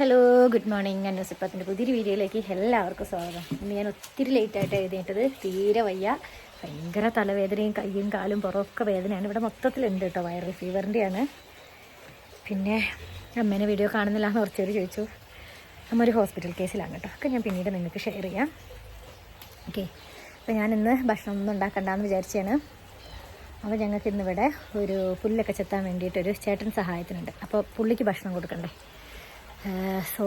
Hello good morning ഞാൻ ന്യൂസിപ്പത്തിന്റെ പുതിയൊരു വീഡിയോയിലേക്ക് എല്ലാവർക്കും സ്വാഗതം. ഇന്ന് ഞാൻ ഒത്തിരി ലേറ്റായിട്ട് എഴുതിയിട്ടത് തീരെ വയ്യ. ഭയങ്കര തലവേദനയും കയ്യും കാലും പുറമൊക്കെ വേദനയാണ്. ഇവിടെ മൊത്തത്തിലുണ്ട് കേട്ടോ വൈറൽ ഫീവറിന്റെയാണ് പിന്നെ അമ്മേനെ വീഡിയോ കാണുന്നില്ല എന്ന് കുറച്ചേര് ചോദിച്ചു. അമ്മ ഒരു ഹോസ്പിറ്റൽ കേസിലാണ് കേട്ടോ ഒക്കെ ഞാൻ പിന്നീട് നിങ്ങൾക്ക് ഷെയർ ചെയ്യാം. ഓക്കെ അപ്പോൾ ഞാൻ ഇന്ന് ഭക്ഷണം ഒന്നും ഉണ്ടാക്കണ്ടെന്ന് വിചാരിച്ചാണ് അപ്പോൾ ഞങ്ങൾക്ക് ഇന്നിവിടെ ഒരു പുല്ലൊക്കെ ചെത്താൻ വേണ്ടിയിട്ടൊരു ചേട്ടൻ സഹായത്തിനുണ്ട്. അപ്പോൾ പുള്ളിക്ക് ഭക്ഷണം കൊടുക്കണ്ടേ? സോ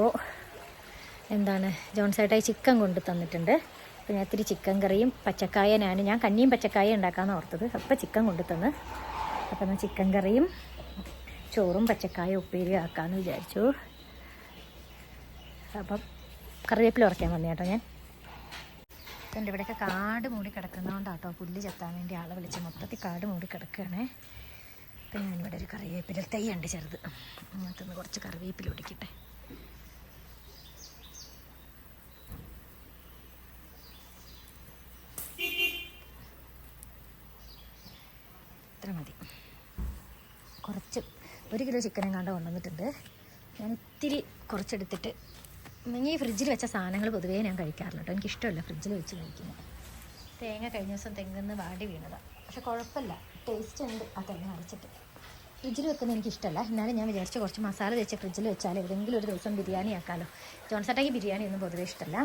എന്താണ് ജോൺസേട്ടായി ചിക്കൻ കൊണ്ട് തന്നിട്ടുണ്ട്. അപ്പോൾ ഞാൻ ഇത്തിരി ചിക്കൻ കറിയും പച്ചക്കായനാണ് ഞാൻ കഞ്ഞിയും പച്ചക്കായ ഉണ്ടാക്കാമെന്ന് ഓർത്തത്. അപ്പോൾ ചിക്കൻ കൊണ്ട് തന്ന്. അപ്പം ഞാൻ ചിക്കൻ കറിയും ചോറും പച്ചക്കായ ഉപ്പേരി ആക്കാമെന്ന് വിചാരിച്ചു. അപ്പം കറിവേപ്പില ഉറക്കാൻ വന്നു കേട്ടോ ഞാൻ. എന്റെ ഇവിടെയൊക്കെ കാട് മൂടി കിടക്കുന്നതുകൊണ്ടാട്ടോ പുല്ല് ചെത്താൻ വേണ്ടി ആളെ വിളിച്ച് മൊത്തത്തിൽ കാട് മൂടി കിടക്കുകയാണേ. അപ്പം ഞാനിവിടെ ഒരു കറിവേപ്പില തൈ ഉണ്ട് ചെറുത്. അതിനകത്തുനിന്ന് കുറച്ച് കറിവേപ്പില ഒടിക്കട്ടെ. ഇത്ര മതി. കുറച്ച് ഒരു കിലോ ചിക്കനും കണ്ട കൊണ്ടുവന്നിട്ടുണ്ട് ഞാൻ ഇത്തിരി കുറച്ചെടുത്തിട്ട് ഈ ഫ്രിഡ്ജിൽ വെച്ച സാധനങ്ങൾ പൊതുവേ ഞാൻ കഴിക്കാറില്ല കേട്ടോ. എനിക്കിഷ്ടമല്ല ഫ്രിഡ്ജിൽ വെച്ച് കഴിക്കുന്നത്. തേങ്ങ കഴിഞ്ഞ ദിവസം തെങ്ങിൽ നിന്ന് വാടി വീണതാണ് പക്ഷെ കുഴപ്പമില്ല. ടേസ്റ്റ് ഉണ്ട് ആ തേങ്ങ അരച്ചിട്ട് ഫ്രിഡ്ജിൽ വെക്കുന്നത് എനിക്കിഷ്ടമല്ല എന്നാലും ഞാൻ വിചാരിച്ചു കുറച്ച് മസാല തേച്ച് ഫ്രിഡ്ജിൽ വെച്ചാൽ ഏതെങ്കിലും ഒരു ദിവസം ബിരിയാണി ആക്കാമല്ലോ ജോൺസട്ടാക്കി ബിരിയാണി ഒന്നും പൊതുവേ ഇഷ്ടമല്ല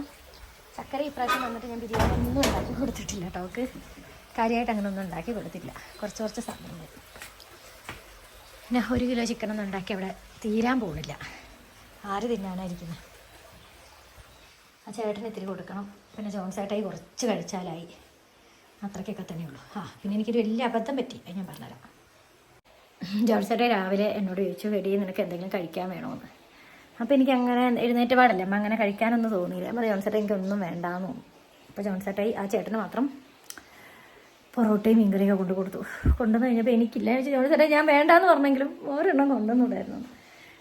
ചക്കര ഇപ്രാവശ്യം വന്നിട്ട് ഞാൻ ബിരിയാണി ഒന്നും ഉണ്ടാക്കി കൊടുത്തിട്ടില്ല കേട്ടോ കാര്യമായിട്ട് അങ്ങനെ ഒന്നും ഉണ്ടാക്കി കൊടുത്തില്ല കുറച്ച് കുറച്ച് സാധനങ്ങൾ. പിന്നെ ഒരു കിലോ ചിക്കൻ ഒന്നും ഉണ്ടാക്കി അവിടെ തീരാൻ പോകുന്നില്ല ആര് തിന്നാനായിരിക്കുന്നത് ആ ചേട്ടന് ഇത്തിരി കൊടുക്കണം. പിന്നെ ജോൺസേട്ടായി കുറച്ച് കഴിച്ചാലായി. അത്രയ്ക്കൊക്കെ തന്നെയുള്ളൂ ആ പിന്നെ എനിക്കൊരു വലിയ അബദ്ധം പറ്റി. അത് ഞാൻ പറഞ്ഞുതരാം. ജോൺസേട്ടായി രാവിലെ എന്നോട് ചോദിച്ചു വെടി നിനക്ക് എന്തെങ്കിലും കഴിക്കാൻ വേണമെന്ന് അപ്പോൾ എനിക്ക് അങ്ങനെ എഴുന്നേറ്റ് പാടല്ലേ. അമ്മ അങ്ങനെ കഴിക്കാനൊന്നും തോന്നിയില്ല. അപ്പോൾ ജോൺസേട്ടായി എനിക്കൊന്നും വേണ്ടാന്ന് തോന്നി. അപ്പോൾ ജോൺസേട്ടായി ആ ചേട്ടന് മാത്രം പൊറോട്ടയും മീൻകറിയൊക്കെ കൊണ്ടു കൊടുത്തു. കൊണ്ടുവന്ന് കഴിഞ്ഞപ്പോൾ എനിക്കില്ല. എന്ന് വെച്ചാൽ ജോൺസേട്ടായി ഞാൻ വേണ്ടാന്ന് പറഞ്ഞെങ്കിലും ഒരെണ്ണം കൊണ്ടുവന്നുണ്ടായിരുന്നു.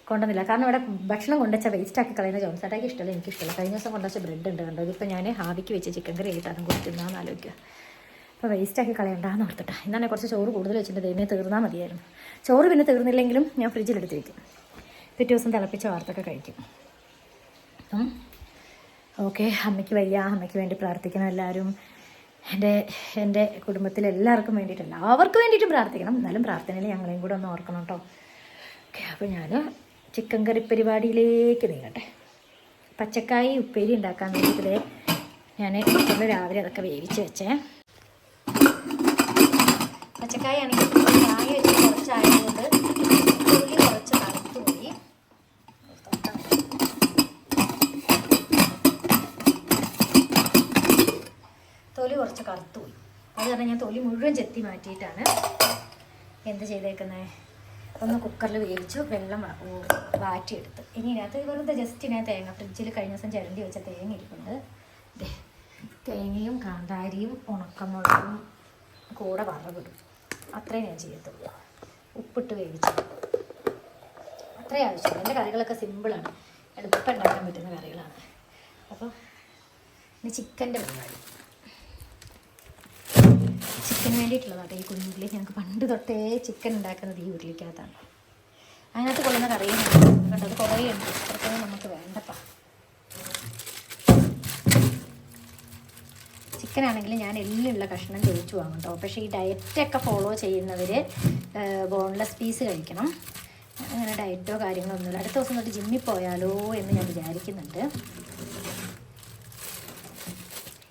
കൊണ്ടുവന്നില്ല. കാരണം ഇവിടെ ഭക്ഷണം കൊണ്ടുവച്ച വേസ്റ്റ് ആക്കി കളയുന്ന ജോൺസേട്ടായിക്ക് ഇഷ്ടമല്ല. എനിക്കിഷ്ടമല്ല. കഴിഞ്ഞ ദിവസം കൊണ്ടുവച്ച ബ്രെഡ് ഉണ്ട് കണ്ടോ? ഇതിപ്പോൾ ഞാൻ ഹാവിക്ക് വെച്ച് ചിക്കൻ കറി ആയിട്ട് അതും കൊടുത്തിരുന്നാന്ന് ആലോചിക്കുക. അപ്പോൾ വേസ്റ്റാക്കി കളയണ്ടാന്ന് ഓർത്തിട്ടാ. എന്നാണ് കുറച്ച് ചോറ് കൂടുതൽ വെച്ചിട്ട് ദൈവമേ തീർന്നാൽ മതിയായിരുന്നു. ചോറ് പിന്നെ തീർന്നില്ലെങ്കിലും ഞാൻ ഫ്രിഡ്ജിലെടുത്ത് വയ്ക്കും പിറ്റേ ദിവസം തിളപ്പിച്ച വാർത്തൊക്കെ കഴിക്കും. അപ്പം ഓക്കെ അമ്മയ്ക്ക് വയ്യ. അമ്മയ്ക്ക് വേണ്ടി പ്രാർത്ഥിക്കണം എല്ലാവരും. എന്റെ എന്റെ കുടുംബത്തിലെ എല്ലാവർക്കും വേണ്ടിയിട്ട് എല്ലാവർക്കും വേണ്ടിയിട്ട് പ്രാർത്ഥിക്കണം. എന്നാലും പ്രാർത്ഥനയിൽ ഞങ്ങളെയും കൂടെ ഒന്ന് ഓർക്കണം കേട്ടോ. ഓക്കെ അപ്പോൾ ഞാൻ ചിക്കൻ കറി പരിപാടിയിലേക്ക് നീങ്ങട്ടെ. പച്ചക്കായി ഉപ്പേരി ഉണ്ടാക്കാൻ വേണ്ടിയിട്ട് ഞാൻ രാവിലെ അതൊക്കെ വേവിച്ച് വെച്ചേ. പച്ചക്കായ ആണെങ്കിൽ ചായ വെച്ച് കുറച്ചായതുകൊണ്ട് ഉള്ളി കുറച്ച് കറുത്തു പോയി. തൊലി കുറച്ച് കറുത്തു പോയി. അത് കാരണം ഞാൻ തൊലി മുഴുവൻ ചെത്തി മാറ്റിയിട്ടാണ് എന്ത് ചെയ്തേക്കുന്നത് ഒന്ന് കുക്കറിൽ വേവിച്ചു വെള്ളം വാറ്റിയെടുത്ത്. ഇനി ഇതിനകത്ത് വെറുതെ ജസ്റ്റ് ഞാൻ തേങ്ങ ഫ്രിഡ്ജിൽ കഴിഞ്ഞ ദിവസം ചിരണ്ടി വെച്ച തേങ്ങ ദേ, തേങ്ങയും കാന്താരിയും ഉണക്കമുളകും കൂടെ വറവിടും. അത്രേ ഞാൻ ചെയ്യത്തുള്ളൂ. ഉപ്പിട്ട് വേവിച്ചു അത്രേ ആവശ്യമുള്ളൂ. എന്റെ കറികളൊക്കെ സിമ്പിളാണ് എളുപ്പം ഉണ്ടാക്കാൻ പറ്റുന്ന കറികളാണ്. അപ്പോൾ ഇനി ചിക്കന്റെ പരിപാടി. ചിക്കന് വേണ്ടിയിട്ടുള്ളതാണ്. ഈ കുഞ്ഞുള്ളി ഞങ്ങൾക്ക് പണ്ട് തൊട്ടേ ചിക്കൻ ഉണ്ടാക്കുന്നത് ഈ ഉരുളിക്കകത്താണ് അതിനകത്ത് കൊള്ളുന്ന കറിയും കണ്ടത് കുറേ ഉണ്ട്. അത്രയ്ക്കൊന്നും നമുക്ക് വേണ്ടപ്പാ. ചിക്കൻ ഞാൻ എല്ലുള്ള കഷ്ണം തേച്ച് വാങ്ങും കേട്ടോ പക്ഷേ ഈ ഡയറ്റൊക്കെ ഫോളോ ചെയ്യുന്നവർ ബോൺലെസ് പീസ് കഴിക്കണം. അങ്ങനെ ഡയറ്റോ കാര്യങ്ങളോ ഒന്നുമില്ല. അടുത്ത ദിവസം തൊട്ട് ജിമ്മിൽ പോയാലോ എന്ന് ഞാൻ വിചാരിക്കുന്നുണ്ട്.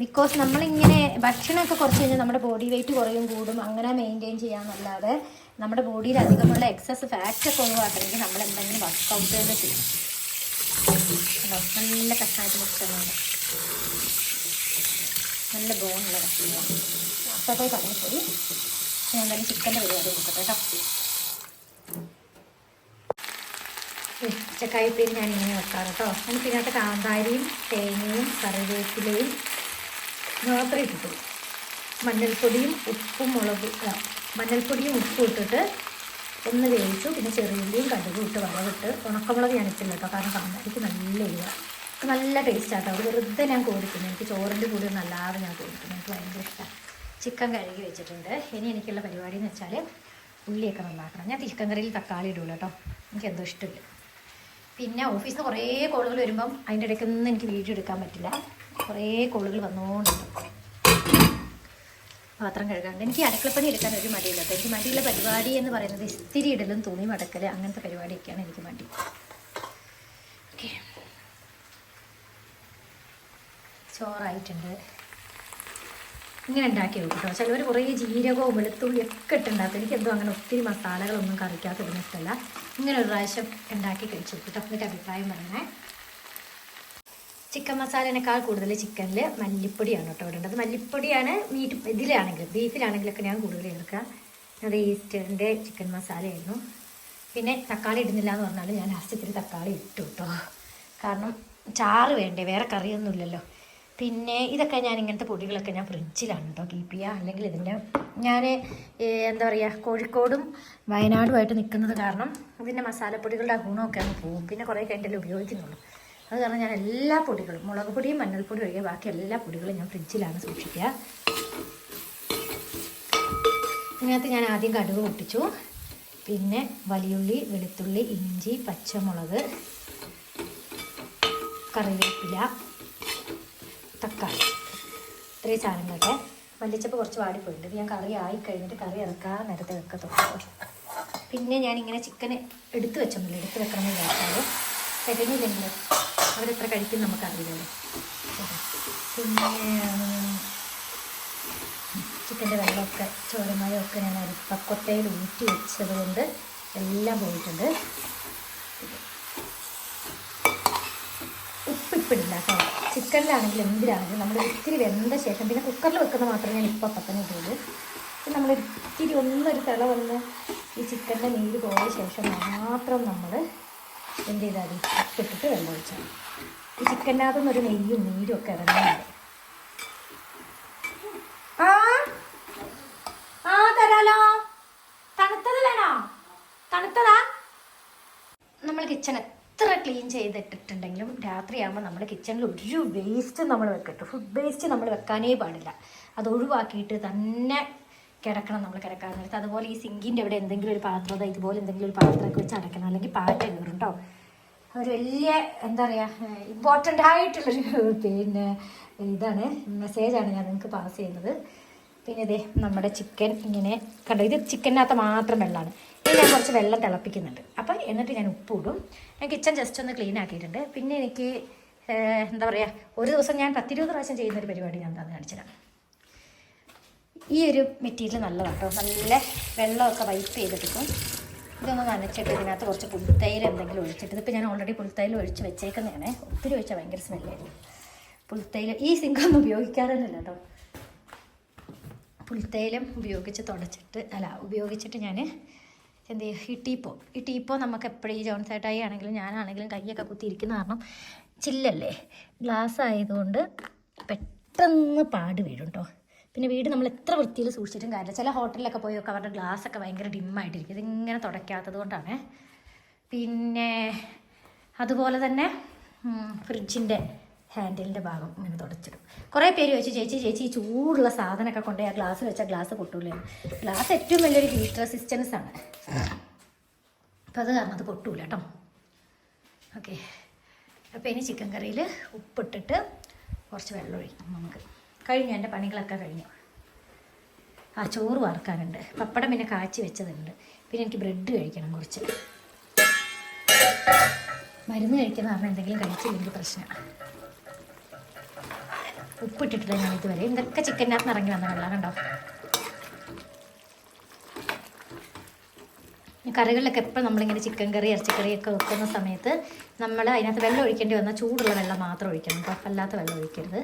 ബിക്കോസ് നമ്മളിങ്ങനെ ഭക്ഷണമൊക്കെ കുറച്ച് കഴിഞ്ഞാൽ നമ്മുടെ ബോഡി വെയിറ്റ് കുറയും കൂടും. അങ്ങനെ മെയിന്റെയിൻ ചെയ്യാമെന്നല്ലാതെ നമ്മുടെ ബോഡിയിൽ അധികമുള്ള എക്സസ് ഫാറ്റ് ഒക്കെ ഒഴിവാക്കണമെങ്കിൽ നമ്മൾ എന്തെങ്കിലും വർക്കൗട്ട് തന്നെ ചെയ്യും? നല്ല കഷ്ണമായിട്ട് മുട്ടുന്നുണ്ട് നല്ല ബോണുള്ള കഷ്ണമാണ് അപ്പോഴത്തേക്ക് കടന്നിപ്പോയി ഞാൻ എന്തായാലും ചിക്കന്റെ പരിപാടി നോക്കട്ടെ കേട്ടോ പച്ചക്കായപ്പേര് ഞാൻ ഇങ്ങനെ വെക്കാം കേട്ടോ എനിക്ക് ഇതിനകത്ത് കാന്താരിയും തേങ്ങയും കറിവേപ്പിലയും മാത്രമേ ഇട്ടു മഞ്ഞൾപ്പൊടിയും ഉപ്പും മുളക് മഞ്ഞൾപ്പൊടിയും ഉപ്പും ഇട്ടിട്ട് ഒന്ന് വേവിച്ചു. പിന്നെ ചെറിയുള്ളിയും കടുകും ഇട്ട് വറവിട്ട് ഉണക്കമുളക് ഞാൻ ഇട്ടില്ല കേട്ടോ കാരണം കാന്താരിക്ക് നല്ല എരിവ. നല്ല ടേസ്റ്റ് ആട്ടോ. അത് വെറുതെ ഞാൻ കോരിക്കുന്നു. എനിക്ക് ചോറിന്റെ കൂടെ നല്ലാതെ ഞാൻ കോരിക്കുന്നു. എനിക്ക് ഭയങ്കര ഇഷ്ടമാണ് ചിക്കൻ കഴുകി വെച്ചിട്ടുണ്ട്. ഇനി എനിക്കുള്ള പരിപാടി എന്ന് വെച്ചാൽ ഉള്ളിയൊക്കെ നന്നാക്കണം. ഞാൻ ചിക്കൻ കറിയിൽ തക്കാളി ഇടുള്ളൂ കേട്ടോ എനിക്ക് എന്തോ ഇഷ്ടമില്ല. പിന്നെ ഓഫീസിൽ നിന്ന് കുറേ കോളുകൾ വരുമ്പം അതിന്റെ ഇടയ്ക്കൊന്നും എനിക്ക് വീഡിയോ എടുക്കാൻ പറ്റില്ല. കുറേ കോളുകൾ വന്നുകൊണ്ടുണ്ട് പാത്രം കഴുകാണ്ട്. എനിക്ക് അടുക്കളപ്പണി എടുക്കാൻ ഒരു മടിയില്ല എനിക്ക് മടിയുള്ള പരിപാടി എന്ന് പറയുന്നത് ഇസ്തിരി ഇടലും തുണി മടക്കൽ അങ്ങനത്തെ പരിപാടിയൊക്കെയാണ് എനിക്ക് മടി. ഓക്കെ. ചോറായിട്ടുണ്ട്. ഇങ്ങനെ ഉണ്ടാക്കി വെക്കും കേട്ടോ ചിലവർ കുറേ ജീരകവും വെളുത്തുള്ളി ഒക്കെ ഇട്ടുണ്ടാക്കും. എനിക്ക് എന്തോ അങ്ങനെ ഒത്തിരി മസാലകളൊന്നും കറിക്കാത്ത ഇടുന്ന ഇഷ്ടമല്ല. ഇങ്ങനെ ഒരു പ്രാവശ്യം ഉണ്ടാക്കി കഴിച്ചു കേട്ടോ എന്നിട്ട് അഭിപ്രായം പറയണേ. ചിക്കൻ മസാലേനേക്കാൾ കൂടുതൽ ചിക്കനിൽ മല്ലിപ്പൊടിയാണ് കേട്ടോ ഇടേണ്ടത്. മല്ലിപ്പൊടിയാണ് മീറ്റ് ഇതിലാണെങ്കിലും ബീഫിലാണെങ്കിലൊക്കെ ഞാൻ കൂടുതൽ ചേർക്കുക. അത് ഈസ്റ്ററിന്റെ ചിക്കൻ മസാലയായിരുന്നു. പിന്നെ തക്കാളി ഇടുന്നില്ല എന്ന് പറഞ്ഞാൽ ഞാൻ ലാസ്റ്റ് ഇത്തിരി തക്കാളി ഇട്ടു കേട്ടോ. കാരണം ചാറ് വേണ്ടേ വേറെ കറിയൊന്നും ഇല്ലല്ലോ. പിന്നെ ഇതൊക്കെ ഞാൻ ഇങ്ങനത്തെ പൊടികളൊക്കെ ഞാൻ ഫ്രിഡ്ജിലാണ് കേട്ടോ കീപ്പ് ചെയ്യുക അല്ലെങ്കിൽ ഇതിന്റെ ഞാൻ എന്താ പറയുക കോഴിക്കോടും വയനാടുമായിട്ട് നിൽക്കുന്നത് കാരണം ഇതിന്റെ മസാലപ്പൊടികളുടെ ഗുണമൊക്കെ അങ്ങ് പോകും. പിന്നെ കുറേ കഴിഞ്ഞിട്ടല്ലേ ഉപയോഗിക്കുന്നുള്ളൂ. അത് കാരണം ഞാൻ എല്ലാ പൊടികളും മുളക് പൊടിയും മഞ്ഞൾപ്പൊടി ഒഴികെ ബാക്കി എല്ലാ പൊടികളും ഞാൻ ഫ്രിഡ്ജിലാണ് സൂക്ഷിക്കുക. ഇതിനകത്ത് ഞാൻ ആദ്യം കടുക് പൊട്ടിച്ചു. പിന്നെ വലിയുള്ളി വെളുത്തുള്ളി ഇഞ്ചി പച്ചമുളക് കറിവേപ്പില തക്കാളി. ഇത്രയും സാധനങ്ങളൊക്കെ മല്ലിച്ചപ്പ് കുറച്ച് വാടിപ്പോയിട്ടുണ്ട്. ഇത് ഞാൻ കറി ആയി കഴിഞ്ഞിട്ട് കറി ഇറക്കാൻ നേരത്തെ വെക്കത്തുള്ളൂ പിന്നെ ഞാൻ ഇങ്ങനെ ചിക്കൻ എടുത്തു വെച്ചൊന്നുമില്ല. എടുത്ത് വെക്കണമെന്ന് വിചാരിച്ചാൽ തികഞ്ഞില്ലെങ്കിൽ അവരെത്ര കഴിക്കും നമുക്കറിയില്ലല്ലോ പിന്നെ ചിക്കന്റെ വെള്ളമൊക്കെ ചോരമഴയൊക്കെ ഞാൻ അരിപ്പക്കൊത്തയിൽ ഊറ്റി വെച്ചത് കൊണ്ട് എല്ലാം പോയിട്ടുണ്ട്. ഉപ്പിപ്പിടില്ല കേട്ടോ ചിക്കനിലാണെങ്കിലും എന്തിനാണെങ്കിലും നമ്മൾ ഇത്തിരി വെന്ത ശേഷം പിന്നെ കുക്കറിൽ വെക്കുന്ന മാത്രമേ ഞാൻ ഇപ്പോൾ പത്തനെ ഇട്ടുള്ളൂ പിന്നെ നമ്മൾ ഇത്തിരി ഒന്നൊരു തിള വന്ന് ഈ ചിക്കന്റെ നീര് പോയ ശേഷം മാത്രം നമ്മൾ എന്ത് ചെയ്താൽ ഉപ്പിട്ടിട്ട് വെള്ളം ഒഴിച്ചാൽ. ഈ ഒരു നെയ്യും നീരും ഒക്കെ ഇറങ്ങുന്നുണ്ട്. ആ? ആ തരാലോ. തണുത്തത് വേണോ? തണുത്തതാ? നമ്മൾ കിച്ചൺ എത്ര ക്ലീൻ ചെയ്തിട്ടിട്ടുണ്ടെങ്കിലും രാത്രിയാകുമ്പോൾ നമ്മുടെ കിച്ചണിൽ ഒരു വേസ്റ്റ് നമ്മൾ വെക്കട്ടെ ഫുഡ് വേസ്റ്റ് നമ്മൾ വെക്കാനേ പാടില്ല. അത് ഒഴിവാക്കിയിട്ട് തന്നെ കിടക്കണം നമ്മൾ കിടക്കാൻ നേരത്ത്. അതുപോലെ ഈ സിങ്കിന്റെ അവിടെ എന്തെങ്കിലും ഒരു പാത്രം ഇതുപോലെ എന്തെങ്കിലും ഒരു പാത്രമൊക്കെ വെച്ച് അടയ്ക്കണം. അല്ലെങ്കിൽ പാറ്റ കയറും കേട്ടോ ഒരു വലിയ എന്താ പറയുക ഇമ്പോർട്ടന്റ് ആയിട്ടുള്ളൊരു പിന്നെ ഇതാണ്. മെസ്സേജാണ് ഞാൻ നിങ്ങൾക്ക് പാസ് ചെയ്യുന്നത്. പിന്നെ ഇതേ നമ്മുടെ ചിക്കൻ ഇങ്ങനെ കണ്ടോ? ഇത് ചിക്കനകത്ത് മാത്രം വെള്ളമാണ്. ഇനി ഞാൻ കുറച്ച് വെള്ളം തിളപ്പിക്കുന്നുണ്ട്. അപ്പം എന്നിട്ട് ഞാൻ ഉപ്പ് ഇടും. ഞാൻ കിച്ചൺ ജസ്റ്റ് ഒന്ന് ക്ലീൻ ആക്കിയിട്ടുണ്ട്. പിന്നെ എനിക്ക് എന്താ പറയുക ഒരു ദിവസം ഞാൻ പത്തിരുപത് പ്രാവശ്യം ചെയ്യുന്ന ഒരു പരിപാടി ഞാൻ തന്നെ കാണിച്ചുതരാം. ഈ ഒരു മെറ്റീരിയൽ നല്ലതാണ് കേട്ടോ നല്ല വെള്ളമൊക്കെ വൈപ്പ് ചെയ്തെടുക്കും ഇതൊന്ന് നനച്ചിട്ട് ഇതിനകത്ത് കുറച്ച് പുൽത്തൈൽ എന്തെങ്കിലും ഒഴിച്ചിട്ട് ഇതിപ്പോൾ ഞാൻ ഓൾറെഡി പുൽത്തൈൽ ഒഴിച്ച് വെച്ചേക്കുന്നതാണ്. ഒത്തിരി ഒഴിച്ചാൽ ഭയങ്കര സ്മെല്ലായിരുന്നു പുൽത്തൈൽ ഈ സിങ്കൊന്നും ഉപയോഗിക്കാറൊന്നുമില്ല കേട്ടോ പുൽത്തൈലം ഉപയോഗിച്ച് തുടച്ചിട്ട് അല്ല ഉപയോഗിച്ചിട്ട് ഞാൻ എന്ത് ചെയ്യും? ഈ ടീപ്പോ ഈ ടീപ്പോ നമുക്ക് എപ്പോഴും ഈ ജോൺസേട്ടായി ആണെങ്കിലും ഞാനാണെങ്കിലും കൈയൊക്കെ കുത്തിയിരിക്കുന്ന കാരണം ചില്ലല്ലേ? ഗ്ലാസ് ആയതുകൊണ്ട് പെട്ടെന്ന് പാട് വീഴും കേട്ടോ പിന്നെ വീട് നമ്മൾ എത്ര വൃത്തിയിൽ സൂക്ഷിച്ചിട്ടും കാര്യമില്ല. ചില ഹോട്ടലിലൊക്കെ പോയി ഒക്കെ അവരുടെ ഗ്ലാസ് ഒക്കെ ഭയങ്കര ഡിമ്മായിട്ടിരിക്കും. ഇതിങ്ങനെ തുടയ്ക്കാത്തത് കൊണ്ടാണ്. പിന്നെ അതുപോലെ തന്നെ ഫ്രിഡ്ജിന്റെ ഹാൻഡിലിന്റെ ഭാഗം ഇങ്ങനെ തുടച്ചിടും. കുറേ പേര് ചോദിച്ചു ചേച്ചി ചേച്ചി ഈ ചൂടുള്ള സാധനമൊക്കെ കൊണ്ടുപോയി ആ ഗ്ലാസ് വെച്ചാൽ ഗ്ലാസ് പൊട്ടൂലേ? ഗ്ലാസ് ഏറ്റവും വലിയൊരു ഹീറ്റ് റെസിസ്റ്റൻസ് ആണ്. അപ്പം അത് കാരണം അത് പൊട്ടൂല കേട്ടോ. ഓക്കെ. അപ്പോൾ ഇനി ചിക്കൻ കറിയിൽ ഉപ്പിട്ടിട്ട് കുറച്ച് വെള്ളം ഒഴിക്കണം നമുക്ക്. കഴിഞ്ഞു എന്റെ പണികളൊക്കെ കഴിഞ്ഞു. ആ ചോറ് വറുക്കാനുണ്ട്. പപ്പടം പിന്നെ കാച്ചി വെച്ചതുണ്ട്. പിന്നെ എനിക്ക് ബ്രെഡ് കഴിക്കണം കുറച്ച്. മരുന്ന് കഴിക്കുന്ന കാരണം എന്തെങ്കിലും കഴിച്ചില്ലെങ്കിൽ പ്രശ്നമാണ് ഉപ്പിട്ടിട്ടില്ല ഞാൻ ഇതുവരെ. ഇതൊക്കെ ചിക്കനകത്ത് ഇറങ്ങി വന്ന വെള്ളം കണ്ടോ? കറികളിലൊക്കെ എപ്പോഴും നമ്മളിങ്ങനെ ചിക്കൻ കറി ഇറച്ചിക്കറിയൊക്കെ വെക്കുന്ന സമയത്ത് നമ്മൾ അതിനകത്ത് വെള്ളം ഒഴിക്കേണ്ടി വന്നാൽ ചൂടുള്ള വെള്ളം മാത്രം ഒഴിക്കണം. കുഴപ്പമില്ലാത്ത വെള്ളം ഒഴിക്കരുത്.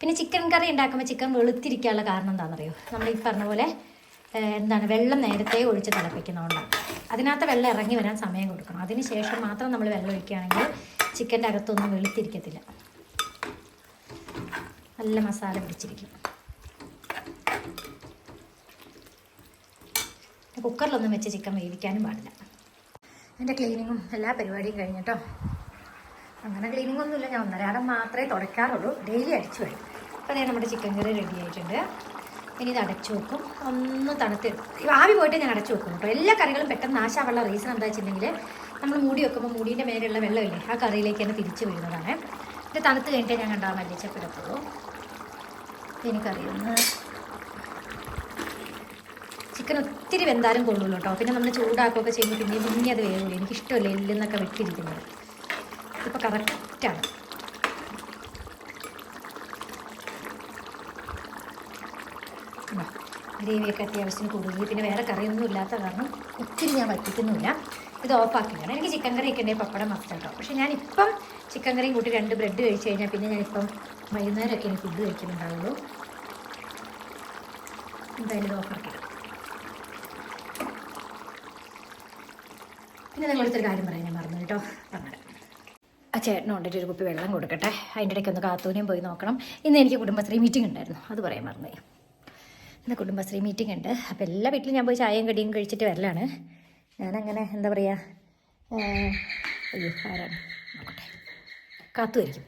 പിന്നെ ചിക്കൻ കറി ഉണ്ടാക്കുമ്പോൾ ചിക്കൻ വെളുത്തിരിക്കാനുള്ള കാരണം എന്താണെന്നറിയോ? നമ്മൾ ഈ പറഞ്ഞ പോലെ എന്താണ് വെള്ളം നേരത്തെ ഒഴിച്ച് തിളപ്പിക്കുന്നതുകൊണ്ടാണ്. അതിനകത്ത് വെള്ളം ഇറങ്ങി വരാൻ സമയം കൊടുക്കണം. അതിന് ശേഷം മാത്രം നമ്മൾ വെള്ളം ഒഴിക്കുകയാണെങ്കിൽ ചിക്കന്റെ അകത്തൊന്നും വെളുത്തിരിക്കത്തില്ല. നല്ല മസാല പിടിച്ചിരിക്കും. കുക്കറിലൊന്നും വെച്ച് ചിക്കൻ വേവിക്കാനും പാടില്ല. എന്റെ ക്ലീനിങ്ങും എല്ലാ പരിപാടിയും കഴിഞ്ഞിട്ടോ അങ്ങനെ ക്ലീനിങ് ഒന്നുമില്ല ഞാൻ ഒന്നരാടം മാത്രമേ തുടയ്ക്കാറുള്ളൂ. ഡെയിലി അടിച്ചു വരും. അപ്പോൾ അതേ നമ്മുടെ ചിക്കൻ കറി റെഡി ആയിട്ടുണ്ട്. ഇനി ഇത് അടച്ചു വെക്കും. ഒന്ന് തണുത്ത് ആവി പോയിട്ട് ഞാൻ അടച്ചു വെക്കും കേട്ടോ എല്ലാ കറികളും പെട്ടെന്ന് നാശാവുള്ള റീസൺ എന്താ വെച്ചിട്ടുണ്ടെങ്കിൽ നമ്മൾ മൂടി വെക്കുമ്പോൾ മൂടീന്റെ മേലുള്ള വെള്ളമില്ലേ ആ കറിയിലേക്ക് തന്നെ തിരിച്ച് വീഴുന്നതാണ്. ഇത് തണുത്ത് കഴിഞ്ഞിട്ടേ ഞാൻ കണ്ടാൽ മല്ലിച്ചപ്പ് എനിക്കറിയുന്ന ചിക്കൻ ഒത്തിരി വെന്താലും കൊള്ളുള്ളൂ കേട്ടോ പിന്നെ നമ്മൾ ചൂടാക്കുകയൊക്കെ ചെയ്യുമ്പോൾ പിന്നെ പിന്നെ അത് വേവില്ല എനിക്കിഷ്ടമല്ല എല്ലെന്നൊക്കെ വെട്ടിയിരിക്കുന്നത്. ഇപ്പോൾ കറക്റ്റാണ് ഗ്രേവിയൊക്കെ അത്യാവശ്യം കൂടുതൽ പിന്നെ വേറെ കറിയൊന്നും ഇല്ലാത്ത കാരണം ഒത്തിരി ഞാൻ വറ്റിക്കുന്നില്ല ഇത് ഓഫാക്കിയാണ് എനിക്ക് ചിക്കൻ കറി ഒക്കെ ഉണ്ടെങ്കിൽ പപ്പടം മസ്റ്റ് കേട്ടോ പക്ഷെ ഞാനിപ്പം ചിക്കൻ കറിയും കൂട്ടി രണ്ട് ബ്രെഡ് കഴിച്ച് കഴിഞ്ഞാൽ പിന്നെ ഞാനിപ്പം വൈകുന്നേരമൊക്കെ എനിക്ക് ഫുഡ് കഴിക്കുന്നുണ്ടാവുള്ളൂ. എന്തായാലും ഇത് ഓഫാക്കില്ല പിന്നെ നിങ്ങളടുത്തൊരു കാര്യം പറയാൻ ഞാൻ മറന്നു കേട്ടോ. പറഞ്ഞു ആ ചേട്ടന് ഒരു കുപ്പി വെള്ളം കൊടുക്കട്ടെ. അതിന്റെ ഇടയ്ക്ക് ഒന്ന് കാത്തൂനെയും പോയി നോക്കണം. ഇന്ന് എനിക്ക് കുടുംബശ്രീ മീറ്റിംഗ് ഉണ്ടായിരുന്നു. അത് പറയാൻ മറന്നു ഇന്ന് കുടുംബശ്രീ മീറ്റിംഗ് ഉണ്ട്. അപ്പോൾ എല്ലാ വീട്ടിലും ഞാൻ പോയി ചായയും കടിയും കഴിച്ചിട്ട് വരലാണ്. ഞാനങ്ങനെ എന്താ പറയുക അയ്യോ ആരാണ്? കാത്തുമായിരിക്കും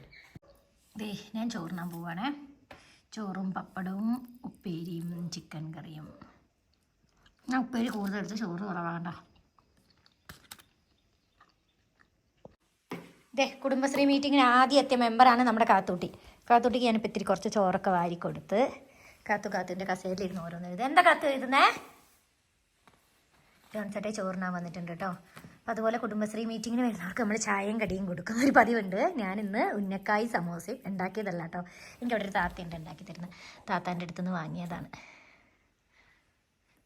ദേ ഞാൻ ചോറിനാൻ പോവാണേ. ചോറും പപ്പടവും ഉപ്പേരിയും ചിക്കൻ കറിയും. ഞാൻ ഉപ്പേരി കൂടുതലെടുത്ത് ചോറ് കുറവാണ്ട. ദേ കുടുംബശ്രീ മീറ്റിങ്ങിന് ആദ്യം എത്തിയ മെമ്പറാണ് നമ്മുടെ കാത്തൂട്ടി. കാത്തൂട്ടിക്ക് ഞാനിപ്പോൾ ഇത്തിരി കുറച്ച് ചോറൊക്കെ വാരി കൊടുത്ത് കാത്തു കാത്തുവിന്റെ കസേരയിലിരുന്ന് ഓരോന്ന് എഴുതുക എന്താ കാത്തു എഴുതുന്നേ? ജോൺസേട്ടെ ചോറിനാൻ വന്നിട്ടുണ്ട് കേട്ടോ അപ്പോൾ അതുപോലെ കുടുംബശ്രീ മീറ്റിങ്ങിന് വരുന്നവർക്ക് നമ്മൾ ചായയും കടിയും കൊടുക്കുന്ന ഒരു പതിവുണ്ട്. ഞാൻ ഇന്ന് ഉന്നക്കായി സമോസയും ഉണ്ടാക്കിയതല്ല കേട്ടോ എനിക്ക് അവിടെ ഒരു താത്തയുണ്ട് ഉണ്ടാക്കി തരുന്നത് താത്താന്റെ അടുത്ത് നിന്ന് വാങ്ങിയതാണ്.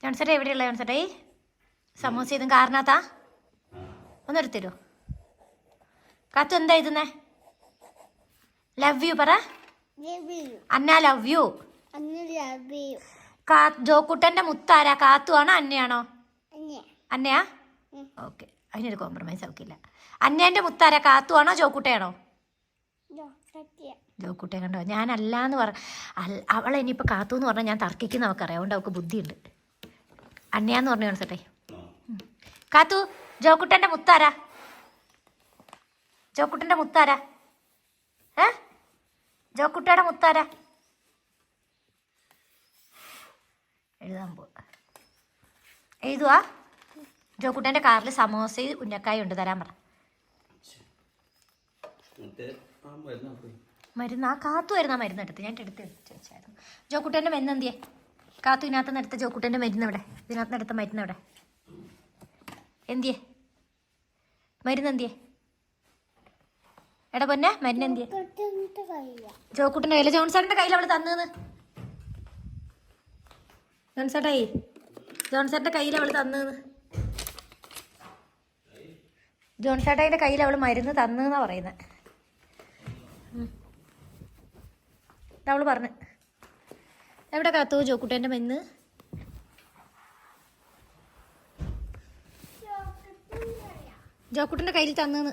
ജോൺസേട്ടെ എവിടെയുള്ള ജോൺസേട്ടേ സമോസ ഇതും കാരണത്താ ഒന്ന് എടുത്തരുമോ കാത്തു എന്താ എഴുതുന്നേ? ലവ് യു പറ. അന്ന ലവ് യു കാ ജോക്കുട്ടന്റെ മുത്താരാ? കാത്തു ആണോ അന്നയാണോ? അന്നയാ? ഓക്കെ. അതിനൊരു കോംപ്രമൈസ് അവക്കില്ല അന്നേന്റെ മുത്താര കാത്തുവാണോ ചോക്കുട്ടയാണോ ജോക്കുട്ടയാണോ? ജോക്കുട്ടയെ. കണ്ടോ? ഞാനല്ല എന്ന് പറ അവൾ ഇനിയിപ്പോൾ കാത്തു എന്ന് പറഞ്ഞാൽ ഞാൻ തർക്കിക്കുന്ന അവൾക്കറിയാം അതുകൊണ്ട് അവൾക്ക് ബുദ്ധിയുണ്ട്. അന്നയാന്ന് പറഞ്ഞു മനസ്സിട്ടെ കാത്തു. ജോക്കുട്ടന്റെ മുത്താരാ? ജോക്കുട്ടന്റെ മുത്താരാ? ഏ? ജോക്കുട്ടയുടെ മുത്താരാ? എഴുതാൻ പോ എഴുതുവാ. ജോക്കുട്ടന്റെ കാറിൽ സമോസയും ഉന്നക്കായും ഉണ്ട്. തരാൻ പറ. മരുന്ന് ആ കാത്തു വരുന്ന മരുന്ന് എടുത്ത്. ഞാൻ എടുത്ത് ചോദിച്ചായിരുന്നു ജോക്കുട്ടന്റെ മരുന്ന് എന്തിയേ? കാത്തു ഇതിനകത്ത് നിന്ന് എടുത്ത ജോക്കുട്ടന്റെ മരുന്ന് ഇവിടെ ഇതിനകത്ത് നിന്ന് എടുത്ത മരുന്ന് ഇവിടെ എന്തിയേ? മരുന്ന് എന്തിയേ? എടാ പൊന്നെ മരുന്ന് എന്തിയേ? ജോക്കുട്ടന്റെ കയ്യിൽ ജോൺസേട്ടന്റെ കയ്യിൽ അവൾ തന്നു ജോൺസേട്ടായി ജോൺസേട്ടന്റെ കയ്യിൽ അവൾ തന്നെന്ന് ജോൺസേട്ടായിന്റെ കയ്യിൽ അവൾ മരുന്ന് തന്നു എന്നാ പറയുന്നത് അവൾ പറഞ്ഞു. എവിടെ കാത്തു ജോക്കുട്ടേന്റെ മരുന്ന് ജോക്കുട്ടന്റെ കയ്യിൽ തന്നെന്ന്.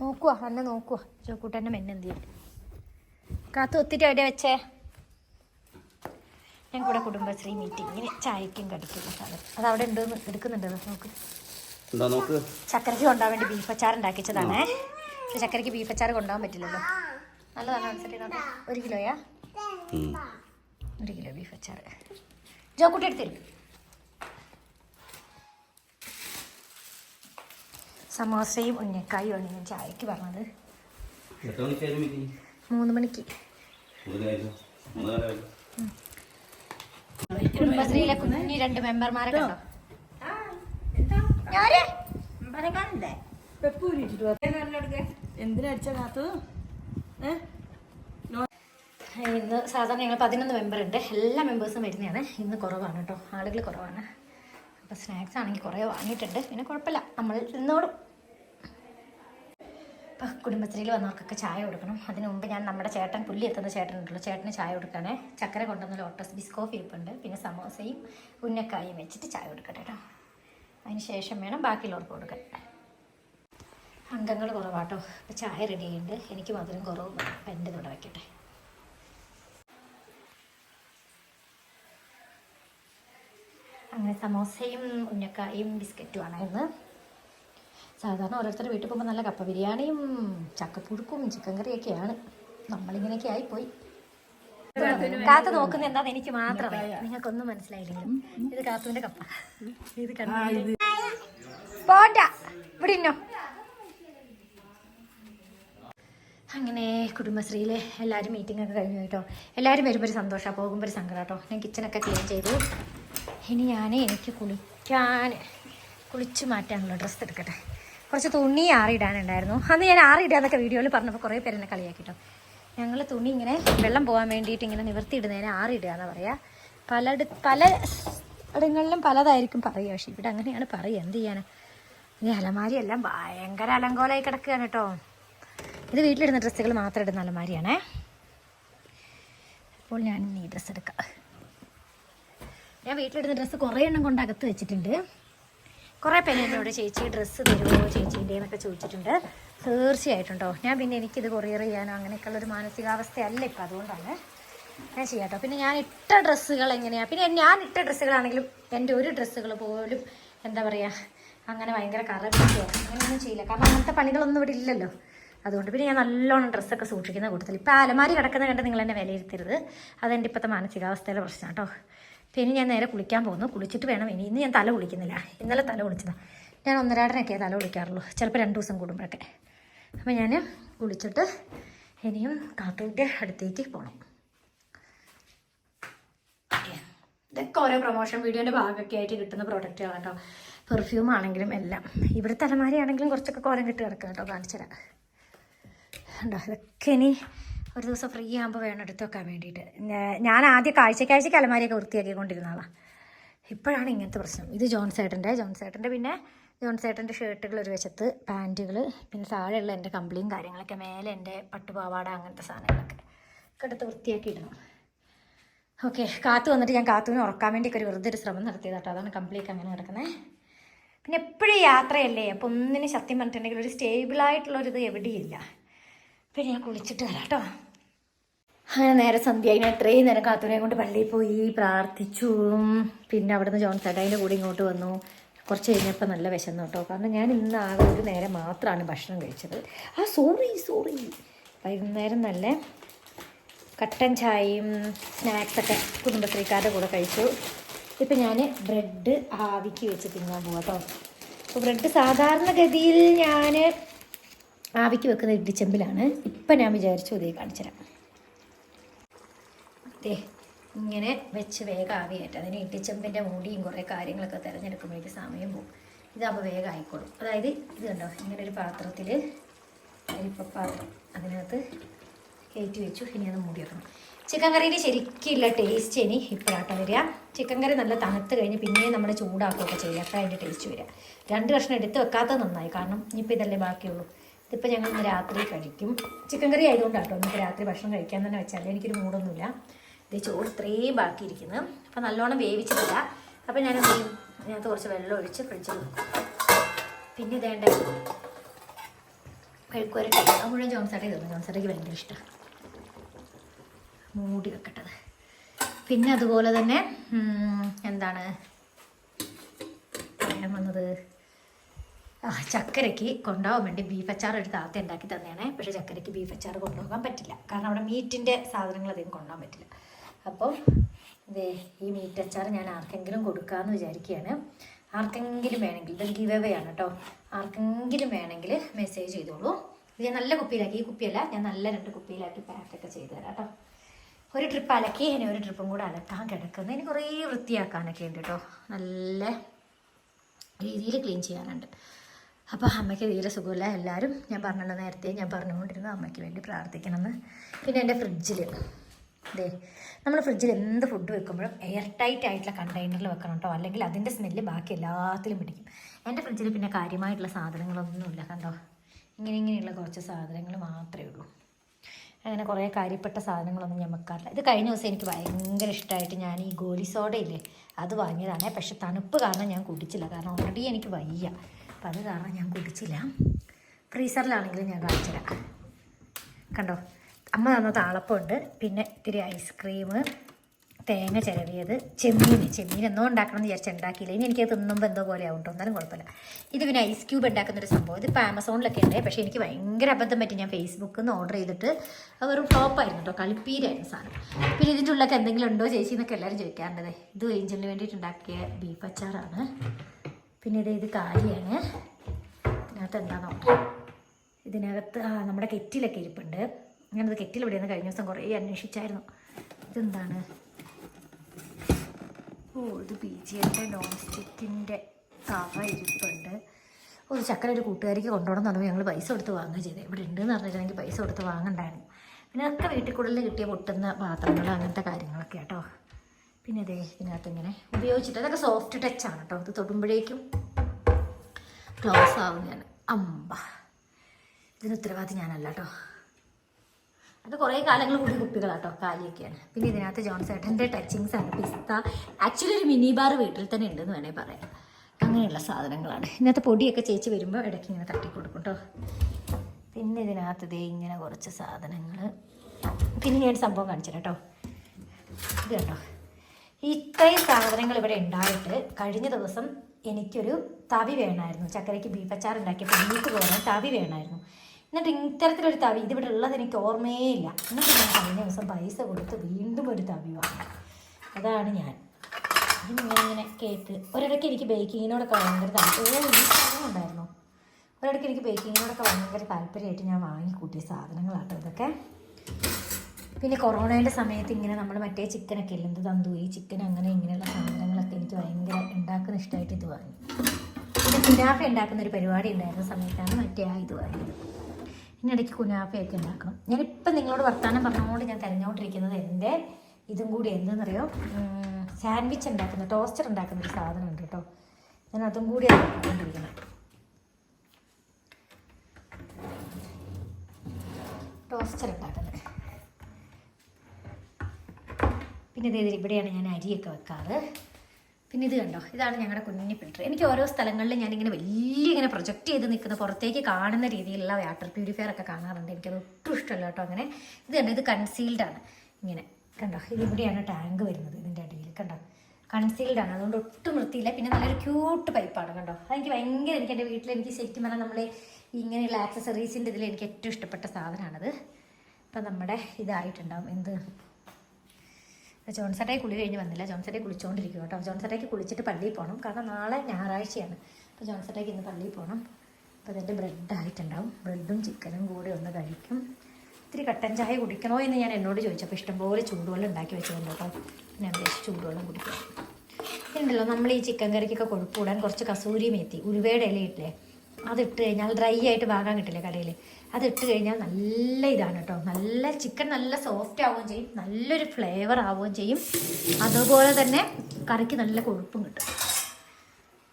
നോക്കുവാ അന്ന് നോക്കുവാ. ജോക്കുട്ടന്റെ മെന്ന് എന്ത് ചെയ്യും കാത്തു ഒത്തിരി എവിടെ വെച്ചേ. ഞാൻ കൂടെ കുടുംബശ്രീ മീറ്റിങ്ങിന് ചായക്കും കടിക്കുന്ന സാധനം അത് അവിടെ ഉണ്ടെന്ന് എടുക്കുന്നുണ്ട് നോക്ക്. എന്താ നോക്ക്? ചക്കരയ്ക്ക് കൊണ്ടുപോകാൻ വേണ്ടി ബീഫ് അച്ചാർ ഉണ്ടാക്കിച്ചതാണേ പക്ഷെ ചക്കരയ്ക്ക് ബീഫ് അച്ചാർ കൊണ്ടുപോകാൻ പറ്റില്ലല്ലോ. നല്ലതാണ് ഒരു കിലോയാ. ഒരു കിലോ ബീഫ് അച്ചാർ ജോക്കുട്ടി എടുത്തരും സമോസയും ഉന്നക്കായും ആണ് ഞാൻ ചായക്ക് പറഞ്ഞത്. മൂന്ന് മണിക്ക്. കുടുംബശ്രീയിലെ കുഞ്ഞി രണ്ട് മെമ്പർമാരെ കണ്ടോ ഞാൻ ഇന്ന് സാധാരണ ഞങ്ങൾ പതിനൊന്ന് മെമ്പർ ഉണ്ട് എല്ലാ മെമ്പേഴ്സും വരുന്നതാണ്. ഇന്ന് കുറവാണ് കേട്ടോ. ആളുകൾ കുറവാണ്. അപ്പോൾ സ്നാക്സ് ആണെങ്കിൽ കുറേ വാങ്ങിയിട്ടുണ്ട്. പിന്നെ കുഴപ്പമില്ല. നമ്മൾ അപ്പോൾ കുടുംബശ്രീയിൽ വന്നവർക്കൊക്കെ ചായ കൊടുക്കണം. അതിന് മുമ്പ് ഞാൻ നമ്മുടെ ചേട്ടൻ പുല്ലി എത്തുന്ന ചേട്ടനുണ്ടല്ലോ ചേട്ടന് ചായ കൊടുക്കണേ ചക്കര കൊണ്ടുവന്ന ലോട്ടസ് ബിസ്കോഫ് ഇരിപ്പുണ്ട്. പിന്നെ സമോസയും ഉന്നക്കായും വെച്ചിട്ട് ചായ കൊടുക്കട്ടെ കേട്ടോ. അതിന് ശേഷം വേണം ബാക്കിയുള്ളവർക്ക് കൊടുക്കാൻ. അംഗങ്ങൾ കുറവാട്ടോ. അപ്പോൾ ചായ റെഡി എനിക്ക് മധുരം കുറവും അപ്പം എന്റെ ഇവിടെ വയ്ക്കട്ടെ അങ്ങനെ സമോസയും ഉന്നക്കായും ബിസ്ക്കറ്റുമാണ് ഇന്ന്. സാധാരണ ഓരോരുത്തർ വീട്ടിൽ പോകുമ്പോൾ നല്ല കപ്പ ബിരിയാണിയും ചക്കപ്പുഴുക്കും ചിക്കൻ കറിയൊക്കെയാണ്. നമ്മളിങ്ങനെയൊക്കെ ആയിപ്പോയി. കാത്തു നോക്കുന്ന എന്താന്ന് എനിക്ക് മാത്രം നിങ്ങൾക്കൊന്നും മനസ്സിലായില്ലെങ്കിലും. ഇത് കാത്തുവിന്റെ കപ്പ. ഇത് കണ്ടു പോട്ട. ഇവിടെ ഇന്നോ അങ്ങനെ കുടുംബശ്രീയിലെ എല്ലാവരും മീറ്റിംഗ് ഒക്കെ കഴിഞ്ഞു കേട്ടോ. എല്ലാവരും വരുമ്പോൾ ഒരു സന്തോഷമാണ് പോകുമ്പോൾ ഒരു സങ്കടം കേട്ടോ. ഞാൻ കിച്ചണൊക്കെ ക്ലീൻ ചെയ്തു. ഇനി ഞാൻ എനിക്ക് കുളിക്കാൻ കുളിച്ച് മാറ്റാനുള്ള ഡ്രസ്സ് എടുക്കട്ടെ. കുറച്ച് തുണി ആറിയിടാനുണ്ടായിരുന്നു അന്ന് ഞാൻ ആറിയിടാന്നൊക്കെ വീഡിയോയിൽ പറഞ്ഞപ്പോൾ കുറേ പേരെന്നെ എന്നെ കളിയാക്കി കേട്ടോ ഞങ്ങൾ തുണി ഇങ്ങനെ വെള്ളം പോകാൻ വേണ്ടിയിട്ട് ഇങ്ങനെ നിവർത്തിയിടുന്നതിന് ആറിയിടുക എന്ന് പറയുക പലയിട പല ഇടങ്ങളിലും പലതായിരിക്കും പറയുക. പക്ഷേ ഇവിടെ അങ്ങനെയാണ് പറയുക. എന്ത് ചെയ്യാനാണ് ഈ അലമാരി എല്ലാം ഭയങ്കര അലങ്കോലമായി കിടക്കുകയാണ് കേട്ടോ. ഇത് വീട്ടിലിടുന്ന ഡ്രസ്സുകൾ മാത്രം ഇടുന്ന അലമാരിയാണേ. അപ്പോൾ ഞാൻ ഈ ഡ്രസ്സ് എടുക്കാം. ഞാൻ വീട്ടിലിടുന്ന ഡ്രസ്സ് കുറേ എണ്ണം കൊണ്ട് അകത്ത് വെച്ചിട്ടുണ്ട്. കുറേ പേര് എന്നോട് ചേച്ചി ഡ്രസ്സ് തരുമോ ചേച്ചീന്റെ എന്നൊക്കെ ചോദിച്ചിട്ടുണ്ട്. തീർച്ചയായിട്ടും കേട്ടോ ഞാൻ പിന്നെ എനിക്കിത് കൊറിയർ ചെയ്യാനോ അങ്ങനെയൊക്കെയുള്ള ഒരു മാനസികാവസ്ഥയല്ല ഇപ്പം അതുകൊണ്ടാണ് ഞാൻ ചെയ്യാം കേട്ടോ പിന്നെ ഞാൻ ഇട്ട ഡ്രസ്സുകൾ എങ്ങനെയാണ് പിന്നെ ഞാൻ ഇട്ട ഡ്രസ്സുകളാണെങ്കിലും എന്റെ ഒരു ഡ്രസ്സുകൾ പോലും എന്താ പറയുക അങ്ങനെ ഭയങ്കര കറ പിടിക്കുക അങ്ങനെയൊന്നും ചെയ്യില്ല. കാരണം അങ്ങനത്തെ പണികളൊന്നും ഇവിടെ ഇല്ലല്ലോ. അതുകൊണ്ട് പിന്നെ ഞാൻ നല്ലോണം ഡ്രസ്സൊക്കെ സൂക്ഷിക്കുന്ന കൂട്ടത്തിൽ ഇപ്പോൾ അലമാരി കിടക്കുന്ന കണ്ട് നിങ്ങൾ എന്നെ വിലയിരുത്തരുത്. അതെന്റെ ഇപ്പോഴത്തെ മാനസികാവസ്ഥയിലെ പ്രശ്നം കേട്ടോ പിന്നെ ഞാൻ നേരെ കുളിക്കാൻ പോകുന്നു. കുളിച്ചിട്ട് വേണം ഇനി. ഇന്ന് ഞാൻ തല കുളിക്കുന്നില്ല. ഇന്നലെ തല കുളിച്ചതാണ് ഞാൻ ഒന്നരാടനൊക്കെ തല കുളിക്കാറുള്ളൂ. ചിലപ്പോൾ രണ്ട് ദിവസം കൂടുമ്പോഴൊക്കെ. അപ്പോൾ ഞാൻ കുളിച്ചിട്ട് ഇനിയും കാത്തൂന്റെ അടുത്തേക്ക് പോകണം ഇതൊക്കെ ഓരോ പ്രൊമോഷൻ വീഡിയോന്റെ ഭാഗമൊക്കെ ആയിട്ട് കിട്ടുന്ന പ്രോഡക്റ്റുകളാണ് കേട്ടോ പെർഫ്യൂം ആണെങ്കിലും എല്ലാം. ഇവിടെ തലമാരി ആണെങ്കിലും കുറച്ചൊക്കെ കോലം കിട്ടി കിടക്കുക കേട്ടോ കാണിച്ചു തരാം ഉണ്ടോ ഇതൊക്കെ ഇനി ഒരു ദിവസം ഫ്രീ ആകുമ്പോൾ വേണം എടുത്ത് വെക്കാൻ വേണ്ടിയിട്ട്. ഞാൻ ആദ്യം കാഴ്ചക്കാഴ്ചയ്ക്ക് അലമാരിയൊക്കെ വൃത്തിയാക്കിക്കൊണ്ടിരുന്നതാണ് ഇപ്പോഴാണ് ഇങ്ങനത്തെ പ്രശ്നം. ഇത് ജോൺസേട്ടന്റെ ജോൺസേട്ടന്റെ പിന്നെ ജോൺസേട്ടന്റെ ഷർട്ടുകൾ ഒരു വശത്ത് പാന്റുകൾ പിന്നെ താഴെയുള്ള എന്റെ കമ്പിളിയും കാര്യങ്ങളൊക്കെ മേലെ എന്റെ പട്ടുപാവാട അങ്ങനത്തെ സാധനങ്ങളൊക്കെ ഒക്കെ എടുത്ത് വൃത്തിയാക്കി ഇടണം ഓക്കെ കാത്തു വന്നിട്ട് ഞാൻ കാത്തുവിനെ ഉറക്കാൻ വേണ്ടിയൊക്കെ ഒരു വെറുതെ ഒരു ശ്രമം നടത്തിയത് കേട്ടോ അതാണ് കംപ്ലീറ്റ് അങ്ങനെ കിടക്കുന്നത് പിന്നെ എപ്പോഴും യാത്രയല്ലേ? അപ്പോൾ ഒന്നിനും സത്യം പറഞ്ഞിട്ടുണ്ടെങ്കിൽ ഒരു സ്റ്റേബിളായിട്ടുള്ളൊരിത് എവിടെയില്ല പിന്നെ ഞാൻ കുളിച്ചിട്ട് വരാം കേട്ടോ. അങ്ങനെ നേരെ സന്ധ്യ ഞാൻ ഇത്രയും നേരം കാത്തുനെ കൊണ്ട് പള്ളിയിൽ പോയി പ്രാർത്ഥിച്ചു. പിന്നെ അവിടുന്ന് ജോൺ ചേട്ടായിന്റെ കൂടി ഇങ്ങോട്ട് വന്നു. കുറച്ച് കഴിഞ്ഞപ്പോൾ നല്ല വിശന്നു കേട്ടോ. കാരണം ഞാൻ ഇന്ന് ആകെ ഒരു നേരം മാത്രമാണ് ഭക്ഷണം കഴിച്ചത്. ആ സോറി സോറി വൈകുന്നേരം നല്ല കട്ടൻ ചായയും സ്നാക്സൊക്കെ കുടുംബശ്രീക്കാരുടെ കൂടെ കഴിച്ചു. ഇപ്പം ഞാൻ ബ്രെഡ് ആവിക്ക് വെച്ച് തിന്നാൻ പോകാം കേട്ടോ. അപ്പോൾ ബ്രെഡ് സാധാരണഗതിയിൽ ഞാൻ ആവിക്ക് വെക്കുന്ന ഇടിച്ചെമ്പിലാണ് ഇപ്പം ഞാൻ വിചാരിച്ചു ഇതേ കാണിച്ചുതരാം. അതെ ഇങ്ങനെ വെച്ച് വേഗം ആവിയായിട്ട് അതിന് ഇടിച്ചെമ്പിന്റെ മൂടിയും കുറേ കാര്യങ്ങളൊക്കെ തിരഞ്ഞെടുക്കുമ്പോഴേക്ക് സമയം പോകും. ഇതാകുമ്പോൾ വേഗം ആയിക്കോളും. അതായത് ഇത് കണ്ടോ? ഇങ്ങനെ ഒരു പാത്രത്തിൽ അരിപ്പപ്പാത്രം അതിനകത്ത് കയറ്റി വെച്ചു. ഇനി അത് മൂടി വെക്കണം. ചിക്കൻ കറിയിൽ ശരിക്കുള്ള ടേസ്റ്റ് ഇനി ഇപ്പോഴാട്ടോ വരിക. ചിക്കൻ കറി നല്ല തണുത്ത് കഴിഞ്ഞ് പിന്നെയും നമ്മൾ ചൂടാക്കുകയൊക്കെ ചെയ്യുക അപ്പോൾ അതിന്റെ ടേസ്റ്റ് വരിക. രണ്ട് കഷ്ണം എടുത്ത് വെക്കാത്തത് നന്നായി. കാരണം ഇനിയിപ്പോൾ ഇതല്ലേ ബാക്കിയുള്ളൂ. ഇതിപ്പോൾ ഞങ്ങൾ ഇന്ന് രാത്രി കഴിക്കും. ചിക്കൻ കറി ആയതുകൊണ്ടാട്ടോ ഇന്നിപ്പോൾ രാത്രി ഭക്ഷണം കഴിക്കാൻ തന്നെ വെച്ചാൽ എനിക്കൊരു മൂടൊന്നുമില്ല. ഇത് ചോറ് ഇത്രയും ബാക്കിയിരിക്കുന്നത് അപ്പോൾ നല്ലോണം വേവിച്ചിട്ടില്ല. അപ്പോൾ ഞാൻ അതിനകത്ത് കുറച്ച് വെള്ളം ഒഴിച്ച് ഫ്രിഡ്ജിൽ വെക്കും. പിന്നെ ഇതേണ്ട കഴിക്കുവരട്ടെ അത് മുഴുവൻ ജോൺസാട്ടേ തന്നു. ജോൺസാട്ടയ്ക്ക് ഭയങ്കര ഇഷ്ടമാണ് മൂടി വെക്കട്ടത്. പിന്നെ അതുപോലെ തന്നെ എന്താണ് പറയാൻ വന്നത്? ചക്കരയ്ക്ക് കൊണ്ടുപോകാൻ വേണ്ടി ബീഫ് അച്ചാർ ഒരു താത്ത ഉണ്ടാക്കി തന്നെയാണ്. പക്ഷേ ചക്കരയ്ക്ക് ബീഫ് അച്ചാർ കൊണ്ടുപോകാൻ പറ്റില്ല. കാരണം അവിടെ മീറ്റിന്റെ സാധനങ്ങൾ അധികം കൊണ്ടുപോകാൻ പറ്റില്ല. അപ്പോൾ ഇതേ ഈ മീറ്റ് അച്ചാർ ഞാൻ ആർക്കെങ്കിലും കൊടുക്കാമെന്ന് വിചാരിക്കുകയാണ്. ആർക്കെങ്കിലും വേണമെങ്കിൽ ഇതൊരു ഗിവ് അവേ ആണ് കേട്ടോ ആർക്കെങ്കിലും വേണമെങ്കിൽ മെസ്സേജ് ചെയ്തോളൂ. ഇത് ഞാൻ നല്ല കുപ്പിയിലാക്കി. ഈ കുപ്പിയല്ല ഞാൻ നല്ല രണ്ട് കുപ്പിയിലാക്കി പാക്കൊക്കെ ചെയ്തു തരാം കേട്ടോ ഒരു ട്രിപ്പ് അലക്കി ഇനി ഒരു ട്രിപ്പും കൂടെ അലക്കാൻ കിടക്കുന്നത് ഇനി കുറേ വൃത്തിയാക്കാനൊക്കെ ഉണ്ട് കേട്ടോ നല്ല രീതിയിൽ ക്ലീൻ ചെയ്യാനുണ്ട്. അപ്പോൾ അമ്മയ്ക്ക് തീരെ സുഖമില്ല. എല്ലാവരും ഞാൻ പറഞ്ഞല്ലോ നേരത്തെ ഞാൻ പറഞ്ഞുകൊണ്ടിരുന്നു അമ്മയ്ക്ക് വേണ്ടി പ്രാർത്ഥിക്കണമെന്ന്. പിന്നെ എന്റെ ഫ്രിഡ്ജിൽ അതെ നമ്മൾ ഫ്രിഡ്ജിൽ എന്ത് ഫുഡ് വെക്കുമ്പോഴും എയർ ടൈറ്റ് ആയിട്ടുള്ള കണ്ടെയ്നറിൽ വെക്കണം കേട്ടോ അല്ലെങ്കിൽ അതിന്റെ സ്മെല്ല് ബാക്കി എല്ലാത്തിലും പിടിക്കും. എന്റെ ഫ്രിഡ്ജിൽ പിന്നെ കാര്യമായിട്ടുള്ള സാധനങ്ങളൊന്നുമില്ല കണ്ടോ? ഇങ്ങനെ ഇങ്ങനെയുള്ള കുറച്ച് സാധനങ്ങൾ മാത്രമേ ഉള്ളൂ. അങ്ങനെ കുറേ കാര്യപ്പെട്ട സാധനങ്ങളൊന്നും ഞാൻ വെക്കാറില്ല. ഇത് കഴിഞ്ഞ ദിവസം എനിക്ക് ഭയങ്കര ഇഷ്ടമായിട്ട് ഞാൻ ഈ ഗോലി സോഡയില്ലേ അത് വാങ്ങിയതാണ്. പക്ഷെ തണുപ്പ് കാരണം ഞാൻ കുടിച്ചില്ല. കാരണം ഓൾറെഡി എനിക്ക് വയ്യ. അപ്പം അത് കാരണം ഞാൻ കുടിച്ചില്ല. ഫ്രീസറിലാണെങ്കിലും ഞാൻ കാണിച്ചുതരാം കണ്ടോ? അമ്മ തന്ന താളപ്പമുണ്ട് പിന്നെ ഇത്തിരി ഐസ്ക്രീം തേങ്ങ ചിരവിയത് ചെമ്മീൻ ചെമ്മീൻ എന്നോ ഉണ്ടാക്കണം എന്ന് വിചാരിച്ച് ഉണ്ടാക്കിയില്ല. ഇനി എനിക്കത് തിന്നുമ്പോൾ എന്തോ പോലെ ആവും എന്നാലും കുഴപ്പമില്ല. ഇത് പിന്നെ ഐസ് ക്യൂബ് ഉണ്ടാക്കുന്ന ഒരു സംഭവം. ഇതിപ്പോൾ ആമസോണിലൊക്കെ ഉണ്ട്. പക്ഷേ എനിക്ക് ഭയങ്കര അബദ്ധം പറ്റി ഞാൻ ഫേസ്ബുക്കിൽ നിന്ന് ഓർഡർ ചെയ്തിട്ട് വെറും ഫ്ലോപ്പായിരുന്നു കേട്ടോ കളിപ്പീരായിരുന്നു സാധനം. പിന്നെ ഇതിന്റെ ഉള്ളൊക്കെ എന്തെങ്കിലും ഉണ്ടോ ചേച്ചി എന്നൊക്കെ എല്ലാവരും ചോദിക്കാറുണ്ട് ഇത് ഏഞ്ചലിന് വേണ്ടിയിട്ട് ഉണ്ടാക്കിയ ബീഫ് അച്ചാറാണ്. പിന്നെ ഇത് ഇത് ഇതിനകത്ത് എന്താ നോക്കാം. ഇതിനകത്ത് ആ നമ്മുടെ കെറ്റിലൊക്കെ ഇരിപ്പുണ്ട്. ഞാനത് കെറ്റിൽ ഇവിടെ നിന്ന് കഴിഞ്ഞ ദിവസം കുറേ അന്വേഷിച്ചായിരുന്നു. ഇതെന്താണ്? ഓ ഇത് ജി എന്റെ നോൺ സ്റ്റിക്കിന്റെ തവ ഇരിപ്പുണ്ട് ഒരു ചക്കര ഒരു കൂട്ടുകാരിക്ക് കൊണ്ടുപോകണം എന്ന് ഞങ്ങൾ പൈസ കൊടുത്ത് വാങ്ങുക ചെയ്തത് ഇവിടെ ഉണ്ടെന്ന് പറഞ്ഞിട്ടുണ്ടെങ്കിൽ പൈസ കൊടുത്ത് വാങ്ങണ്ടായിരുന്നു. പിന്നെ ഒക്കെ വീട്ടിൽ കൂടുതൽ കിട്ടിയ പൊട്ടുന്ന പാത്രങ്ങൾ അങ്ങനത്തെ കാര്യങ്ങളൊക്കെ കേട്ടോ പിന്നെ ഇതേ ഇതിനകത്ത് ഇങ്ങനെ ഉപയോഗിച്ചിട്ട് അതൊക്കെ സോഫ്റ്റ് ആണ് കേട്ടോ ഇത് തൊടുമ്പോഴേക്കും ക്ലോസ് ആവും ആവുന്നതാണ് അമ്പ. ഇതിന് ഉത്തരവാദി ഞാനല്ല കേട്ടോ അത് കുറേ കാലങ്ങൾ കൂടി കുപ്പികളാട്ടോ കാലിയൊക്കെയാണ് പിന്നെ ഇതിനകത്ത് ജോൺസേട്ടന്റെ ടച്ചിങ്സ് ആണ്. പിസ്ത. ആക്ച്വലി ഒരു മിനി ബാർ വീട്ടിൽ തന്നെ ഉണ്ടെന്ന് വേണേൽ പറയാം. അങ്ങനെയുള്ള സാധനങ്ങളാണ്. ഇതിനകത്ത് പൊടിയൊക്കെ ചേച്ചി വരുമ്പോൾ ഇടയ്ക്ക് ഇങ്ങനെ തട്ടി കൊടുക്കും കേട്ടോ പിന്നെ ഇതിനകത്ത് ഇതേ ഇങ്ങനെ കുറച്ച് സാധനങ്ങൾ പിന്നെ ഞാൻ സംഭവം കാണിച്ചു കേട്ടോ ഇത് കണ്ടോ? ഇത്രയും സാധനങ്ങൾ ഇവിടെ ഉണ്ടായിട്ട് കഴിഞ്ഞ ദിവസം എനിക്കൊരു തവി വേണമായിരുന്നു. ചക്കരയ്ക്ക് ബീഫ് അച്ചാർ ഉണ്ടാക്കിയപ്പോൾ ബീഫ് പോകാൻ തവി വേണമായിരുന്നു. എന്നിട്ട് ഇത്തരത്തിലൊരു തവി ഇതിവിടെ ഉള്ളത് എനിക്ക് ഓർമ്മയേ ഇല്ല എന്നിട്ട് ഞാൻ കഴിഞ്ഞ ദിവസം പൈസ കൊടുത്ത് വീണ്ടും ഒരു തവി വാങ്ങി. അതാണ് ഞാൻ. ഇങ്ങനെ കേക്ക് ഒരിടയ്ക്ക് എനിക്ക് ബേക്കിങ്ങിനോടൊക്കെ ഭയങ്കര താല്പര്യം ഉണ്ടായിരുന്നു? ഒരിടയ്ക്ക് എനിക്ക് ബേക്കിങ്ങിനോടൊക്കെ ഭയങ്കര താല്പര്യമായിട്ട് ഞാൻ വാങ്ങിക്കൂട്ടിയ സാധനങ്ങളാട്ടോ ഇതൊക്കെ. പിന്നെ കൊറോണയുടെ സമയത്ത് ഇങ്ങനെ നമ്മൾ മറ്റേ ചിക്കനൊക്കെ ഇല്ല? എന്ത് തന്തൂരി ചിക്കൻ അങ്ങനെ ഇങ്ങനെയുള്ള സാധനങ്ങളൊക്കെ എനിക്ക് ഭയങ്കര ഉണ്ടാക്കുന്ന ഇഷ്ടമായിട്ട് ഇത് വാങ്ങി. പിന്നെ കുനാഫ ഉണ്ടാക്കുന്ന ഒരു പരിപാടി ഉണ്ടായിരുന്ന സമയത്താണ് മറ്റേ ആ ഇത് വാങ്ങിയത്. ഇടയ്ക്ക് കുനാഫയൊക്കെ ഉണ്ടാക്കണം. ഞാനിപ്പം നിങ്ങളോട് വർത്താനം പറഞ്ഞുകൊണ്ട് ഞാൻ തിരഞ്ഞുകൊണ്ടിരിക്കുന്നത് എന്റെ ഇതും കൂടി എന്തെന്നറിയോ? സാൻഡ്വിച്ച് ഉണ്ടാക്കുന്ന ടോസ്റ്റർ ഉണ്ടാക്കുന്ന ഒരു സാധനം ഉണ്ട് കേട്ടോ. ഞാൻ അതും കൂടി നോക്കിക്കൊണ്ടിരിക്കുന്നത് ടോസ്റ്റർ ഉണ്ടാക്കുന്നത്. പിന്നെ ഇത് ഇവിടെയാണ് ഞാൻ അരിയൊക്കെ വെക്കാറ്. പിന്നെ ഇത് കണ്ടോ? ഇതാണ് ഞങ്ങളുടെ കുഞ്ഞു ഫിൽറ്റർ എനിക്ക് ഓരോ സ്ഥലങ്ങളിൽ ഞാനിങ്ങനെ വലിയ ഇങ്ങനെ പ്രൊജക്റ്റ് ചെയ്ത് നിൽക്കുന്ന പുറത്തേക്ക് കാണുന്ന രീതിയിലുള്ള വാട്ടർ പ്യൂരിഫയർ ഒക്കെ കാണാറുണ്ട്. എനിക്കത് ഒട്ടും ഇഷ്ടമല്ല കേട്ടോ അങ്ങനെ. ഇത് കണ്ടോ? ഇത് കൺസീൽഡ് ആണ്. ഇങ്ങനെ. കണ്ടോ? ഇതിവിടെയാണ് ടാങ്ക് വരുന്നത് ഇതിന്റെ അടിയിൽ. കണ്ടോ? കൺസീൽഡ് ആണ്. അതുകൊണ്ട് ഒട്ടും വൃത്തിയില്ല. പിന്നെ നല്ലൊരു ക്യൂട്ട് പൈപ്പാണ് കണ്ടോ? അതെനിക്ക് ഭയങ്കര എനിക്ക് എന്റെ വീട്ടിൽ എനിക്ക് ശരിക്കും പറഞ്ഞാൽ നമ്മൾ ഇങ്ങനെയുള്ള ആക്സസറീസിന്റെ ഇതിൽ എനിക്ക് ഏറ്റവും ഇഷ്ടപ്പെട്ട സാധനമാണത് അപ്പം നമ്മുടെ ഇതായിട്ടുണ്ടാവും. എന്ത്? ജോൺസേട്ടായി കുളി കഴിഞ്ഞ് വന്നില്ല. ജോൺസേട്ടായി കുളിച്ചുകൊണ്ടിരിക്കും കേട്ടോ. ജോൺസേട്ടായിക്ക് കുളിച്ചിട്ട് പള്ളിയിൽ പോകണം കാരണം നാളെ ഞായറാഴ്ചയാണ്. അപ്പോൾ ജോൺസേട്ടായിക്ക് ഇന്ന് പള്ളിയിൽ പോകണം അപ്പോൾ അതിന്റെ ബ്രെഡ് ആയിട്ടുണ്ടാവും ബ്രെഡും ചിക്കനും കൂടി ഒന്ന് കഴിക്കും. ഇത്തിരി കട്ടൻ ചായ കുടിക്കണോ എന്ന് ഞാൻ എന്നോട് ചോദിച്ചപ്പോൾ ഇഷ്ടംപോലെ ചൂടുവെള്ളം ഉണ്ടാക്കി വെച്ചിട്ടുണ്ട് കേട്ടോ. ഞാൻ വിചാരിച്ചു ചൂടുവെള്ളം കുടിക്കാം. ഉണ്ടല്ലോ നമ്മൾ ഈ ചിക്കൻ കറിക്കൊക്കെ കൊഴുപ്പൂടാൻ കുറച്ച് കസൂരി മേത്തി ഉലുവയുടെ ഇലയിട്ടില്ലേ? അതിട്ട് കഴിഞ്ഞാൽ ഡ്രൈ ആയിട്ട് വാങ്ങാൻ കിട്ടില്ലേ കടയിൽ അതിട്ട് കഴിഞ്ഞാൽ നല്ല ഇതാണ് കേട്ടോ. നല്ല ചിക്കൻ നല്ല സോഫ്റ്റ് ആവുകയും ചെയ്യും. നല്ലൊരു ഫ്ലേവർ ആവുകയും ചെയ്യും. അതുപോലെ തന്നെ കറിക്ക് നല്ല കൊഴുപ്പും കിട്ടും.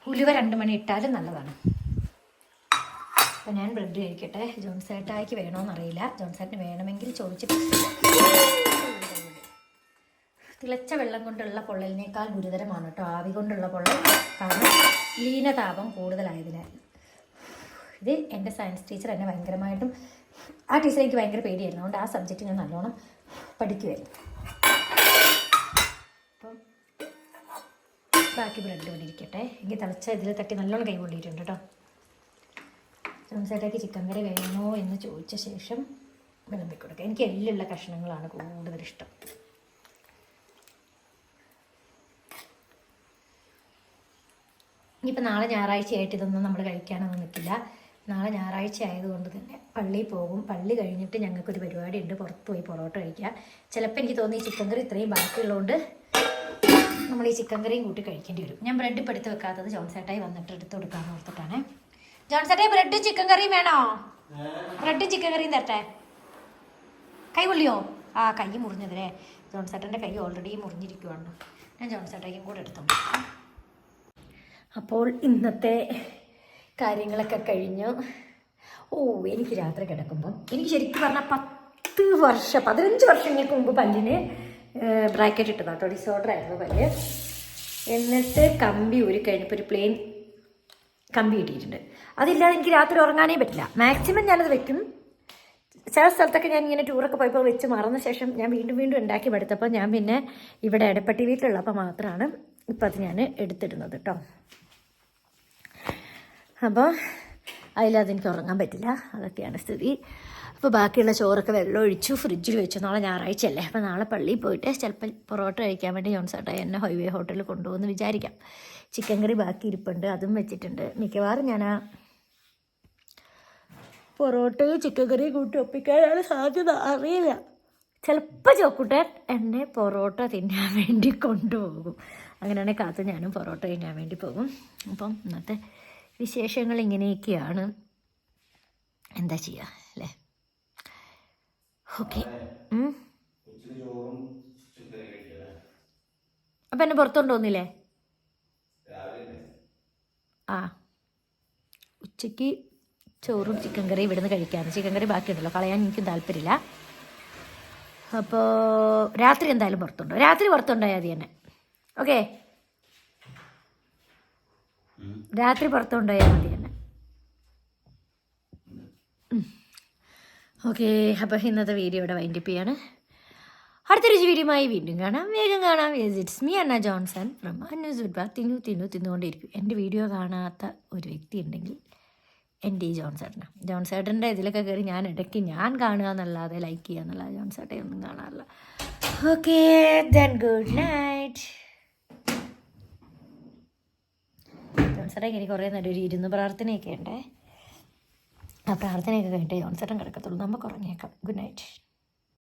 ഉലുവ രണ്ട് മണി ഇട്ടാലും നല്ലതാണ്. അപ്പം ഞാൻ ബ്രെഡ് കഴിക്കട്ടെ. ജോൺസേട്ടായിക്ക് വേണമെന്നറിയില്ല ജോൺസേട്ടിന് വേണമെങ്കിൽ ചോദിച്ചിട്ട് തിളച്ച വെള്ളം കൊണ്ടുള്ള പൊള്ളലിനേക്കാൾ ഗുരുതരമാണ് കേട്ടോ. ആവി കൊണ്ടുള്ള പൊള്ളൽ. കാരണം ലീനതാപം കൂടുതലായതിനാൽ. ഇത് എന്റെ സയൻസ് ടീച്ചർ എന്നെ ഭയങ്കരമായിട്ടും ആ ടീച്ചർ എനിക്ക് ഭയങ്കര പേടിയായിരുന്നു. അതുകൊണ്ട് ആ സബ്ജക്റ്റ് ഞാൻ നല്ലോണം പഠിക്കുമായിരുന്നു അപ്പം ബാക്കി ബ്രെഡ് ഇവിടെ ഇരിക്കട്ടെ എനിക്ക് തിളച്ച ഇതിൽ തട്ടി നല്ലോണം കൈ കൊണ്ടിട്ടുണ്ട് കേട്ടോ സംസാരത്തേക്ക് ചിക്കൻ കറി വേണോ എന്ന് ചോദിച്ച ശേഷം വിളമ്പി കൊടുക്കുക എനിക്ക് എല്ലുള്ള കഷ്ണങ്ങളാണ് കൂടുതൽ ഇഷ്ടം. ഇനിയിപ്പോൾ നാളെ ഞായറാഴ്ചയായിട്ട് ഇതൊന്നും നമ്മൾ കഴിക്കാനൊന്നും നിൽക്കില്ല നാളെ ഞായറാഴ്ച ആയതുകൊണ്ട് തന്നെ പള്ളിയിൽ പോകും. പള്ളി കഴിഞ്ഞിട്ട് ഞങ്ങൾക്കൊരു പരിപാടി ഉണ്ട് പുറത്ത് പോയി പൊറോട്ട കഴിക്കാം. ചിലപ്പോൾ എനിക്ക് തോന്നി ഈ ചിക്കൻ കറി ഇത്രയും ബാക്കിയുള്ളതുകൊണ്ട് നമ്മൾ ഈ ചിക്കൻ കറിയും കൂട്ടി കഴിക്കേണ്ടി വരും. ഞാൻ ബ്രെഡ് ഇപ്പം എടുത്ത് വെക്കാത്തത് ജോൺസേട്ടായി വന്നിട്ട് എടുത്ത് കൊടുക്കാമെന്ന് ഓർത്തിട്ടാണ്. ജോൺസേട്ടായി ബ്രെഡും ചിക്കൻ കറിയും വേണോ? ബ്രെഡ് ചിക്കൻ കറിയും തരട്ടെ. കൈ കൊള്ളിയോ ആ കൈ മുറിഞ്ഞതല്ലേ ജോൺസേട്ടന്റെ കൈ ഓൾറെഡി മുറിഞ്ഞിരിക്കുവാണ്. ഞാൻ ജോൺസേട്ടയ്ക്കും കൂടെ എടുത്തോണ്ട് അപ്പോൾ ഇന്നത്തെ കാര്യങ്ങളൊക്കെ കഴിഞ്ഞു. ഓ എനിക്ക് രാത്രി കിടക്കുമ്പം എനിക്ക് ശരിക്കും പറഞ്ഞാൽ പത്ത് വർഷം പതിനഞ്ച് വർഷങ്ങൾക്ക് മുമ്പ് പല്ലിന് ബ്രാക്കറ്റ് ഇട്ടതാണ് കേട്ടോ ഡിസോർഡർ ആയിരുന്നു പല്ല്. എന്നിട്ട് കമ്പി ഒരു കഴിഞ്ഞപ്പോൾ ഒരു പ്ലെയിൻ കമ്പി കിട്ടിയിട്ടുണ്ട്. അതില്ലാതെ എനിക്ക് രാത്രി ഉറങ്ങാനേ പറ്റില്ല. മാക്സിമം ഞാനത് വെക്കും. ചില സ്ഥലത്തൊക്കെ ഞാൻ ഇങ്ങനെ ടൂറൊക്കെ പോയപ്പോൾ വെച്ച് മറന്ന ശേഷം ഞാൻ വീണ്ടും വീണ്ടും ഉണ്ടാക്കി എടുത്തപ്പോൾ ഞാൻ പിന്നെ ഇവിടെ എടപ്പട്ടി വീട്ടിലുള്ളപ്പോൾ മാത്രമാണ് ഇപ്പം അത് ഞാൻ എടുത്തിടുന്നത് കേട്ടോ അപ്പോൾ അതിലത് എനിക്ക് ഉറങ്ങാൻ പറ്റില്ല. അതൊക്കെയാണ് സ്ഥിതി. അപ്പോൾ ബാക്കിയുള്ള ചോറൊക്കെ വെള്ളം ഒഴിച്ചു ഫ്രിഡ്ജിൽ വെച്ചു. നാളെ ഞായറാഴ്ച അല്ലേ അപ്പോൾ നാളെ പള്ളിയിൽ പോയിട്ട് ചിലപ്പോൾ പൊറോട്ട കഴിക്കാൻ വേണ്ടി ജോൺസേട്ടാ എന്നെ ഹൈവേ ഹോട്ടലിൽ കൊണ്ടുപോകുമെന്ന് വിചാരിക്കാം. ചിക്കൻ കറി ബാക്കി ഇരിപ്പുണ്ട്. അതും വെച്ചിട്ടുണ്ട്. മിക്കവാറും ഞാൻ ആ പൊറോട്ടയും ചിക്കൻ കറിയും കൂട്ടി ഒപ്പിക്കാനാണ് സാധ്യത. അറിയില്ല. ചിലപ്പോൾ ചോക്കൂട്ടൻ എന്നെ പൊറോട്ട തിന്നാൻ വേണ്ടി കൊണ്ടുപോകും. അങ്ങനെയാണെങ്കിൽ കാത്ത് ഞാനും പൊറോട്ട തിന്നാൻ വേണ്ടി പോകും. അപ്പം ഇന്നത്തെ വിശേഷങ്ങൾ ഇങ്ങനെയൊക്കെയാണ് എന്താ ചെയ്യുക അല്ലേ? ഓക്കെ. അപ്പം എന്നെ പുറത്തോണ്ട് പോകുന്നില്ലേ ആ. ഉച്ചയ്ക്ക് ചോറും ചിക്കൻ കറി ഇവിടുന്ന് കഴിക്കാറ് ചിക്കൻ കറി ബാക്കിയുണ്ടല്ലോ. കളയാൻ എനിക്കും താല്പര്യമില്ല. അപ്പോൾ രാത്രി എന്തായാലും പുറത്തുണ്ടോ. രാത്രി പുറത്തുണ്ടായാൽ മതി തന്നെ ഓക്കെ. രാത്രി പുറത്തുണ്ടായാൽ മതി തന്നെ ഓക്കെ അപ്പോൾ ഇന്നത്തെ വീഡിയോ ഇവിടെ വൈൻഡപ്പ് ചെയ്യാണ്. അടുത്തൊരു വീഡിയോയുമായി വീണ്ടും കാണാം. വേഗം കാണാം. It's me Anna Johnson from അന്യൂസ് വിഡ്ബ തിന്നു തിന്നു തിന്നുകൊണ്ടിരിക്കും. എന്റെ വീഡിയോ കാണാത്ത ഒരു വ്യക്തി ഉണ്ടെങ്കിൽ എന്റെ ഈ ജോൺസേട്ടനാണ് ജോൺസേട്ടന്റെ ഇതിലൊക്കെ കയറി ഞാൻ ഇടയ്ക്ക് ഞാൻ കാണുക എന്നല്ലാതെ ലൈക്ക് ചെയ്യുക എന്നല്ലാതെ ജോൺസേട്ടെ ഒന്നും കാണാറില്ല. ഓക്കെ ദെൻ ഗുഡ് നൈറ്റ് ജോൺസേട്ടൻ എനിക്ക് കുറേ നേരം ഒരു ഇരുന്ന് പ്രാർത്ഥനയൊക്കെ ഉണ്ടേ. ആ പ്രാർത്ഥനയൊക്കെ കഴിഞ്ഞിട്ട് ജോൺസേട്ടൻ കിടക്കത്തുള്ളൂ. നമുക്ക് ഉറങ്ങിയേക്കാം ഗുഡ് നൈറ്റ്.